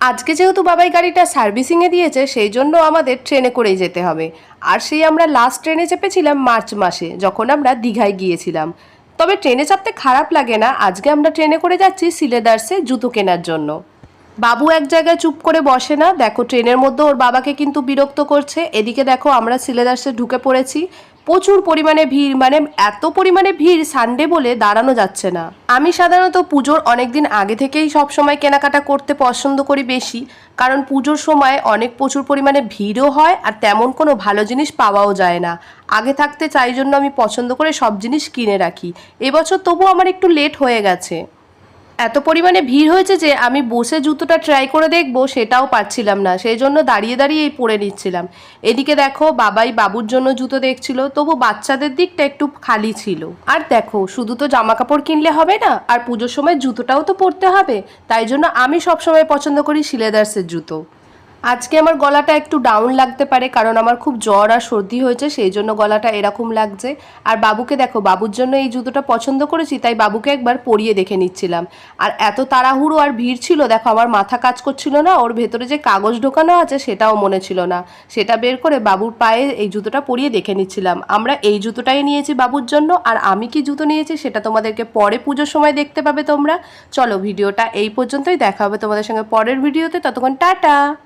আজকে যেহেতু বাবাই গাড়িটা সার্ভিসিংয়ে দিয়েছে, সেই জন্য আমাদের ট্রেনে করেই যেতে হবে। আর সেই আমরা লাস্ট ট্রেনে চেপেছিলাম মার্চ মাসে, যখন আমরা দীঘায় গিয়েছিলাম। তবে ট্রেনে চাপতে খারাপ লাগে না, আজকে আমরা ট্রেনে করে যাচ্ছি সিলেদার্সে জুতো কেনার জন্য। বাবু এক জায়গায় চুপ করে বসে না, দেখো ট্রেনের মধ্যে ওর বাবাকে কিন্তু বিরক্ত করছে। এদিকে দেখো আমরা সিলেদার্সে ঢুকে পড়েছি। প্রচুর পরিমাণে ভিড় মানে এত পরিমাণে ভিড় সানডে বলে দাঁড়ানো যাচ্ছে না। আমি সাধারণত পুজোর অনেক দিন আগে থেকেই সব সময় কেনাকাটা করতে পছন্দ করি বেশি, কারণ পুজোর সময় অনেক প্রচুর পরিমাণে ভিড়ও হয় আর তেমন কোনো ভালো জিনিস পাওয়াও যায় না। আগে থাকতে চাই জন্য আমি পছন্দ করে সব জিনিস কিনে রাখি। এবছর তবু আমার একটু লেট হয়ে গেছে। এত পরিমাণে ভিড় হয়েছে যে আমি বসে জুতোটা ট্রাই করে দেখব, সেটাও পাচ্ছিলাম না। সেই জন্য দাঁড়িয়ে দাঁড়িয়ে এই পরে নিচ্ছিলাম। এদিকে দেখো, বাবাই বাবুর জন্য জুতো দেখছিল, তবু বাচ্চাদের দিকটা একটু খালি ছিল। আর দেখো, শুধু তো জামা কাপড় কিনলে হবে না, আর পুজোর সময় জুতোটাও তো পরতে হবে। তাই জন্য আমি সবসময় পছন্দ করি সিলেদার্সের জুতো। আজকে আমার গলাটা একটু ডাউন লাগতে পারে, কারণ আমার খুব জ্বর আর সর্দি হয়েছে, সেই জন্য গলাটা এরকম লাগছে। আর বাবুকে দেখো, বাবুর জন্য এই জুতোটা পছন্দ করেছি, তাই বাবুকে একবার পরিয়ে দেখে নিচ্ছিলাম। আর এত তাড়াহুড়ো আর ভিড় ছিল, দেখো আমার মাথা কাজ করছিল না, ওর ভেতরে যে কাগজ ঢোকানো আছে, সেটাও মনে ছিল না। সেটা বের করে বাবুর পায়ে এই জুতোটা পরিয়ে দেখে নিচ্ছিলাম। আমরা এই জুতোটাই নিয়েছি বাবুর জন্য, আর আমি কি জুতো নিয়েছি সেটা তোমাদেরকে পরে পুজোর সময় দেখতে পাবে তোমরা। চলো ভিডিওটা এই পর্যন্তই, দেখা হবে তোমাদের সঙ্গে পরের ভিডিওতে, ততক্ষণ টাটা!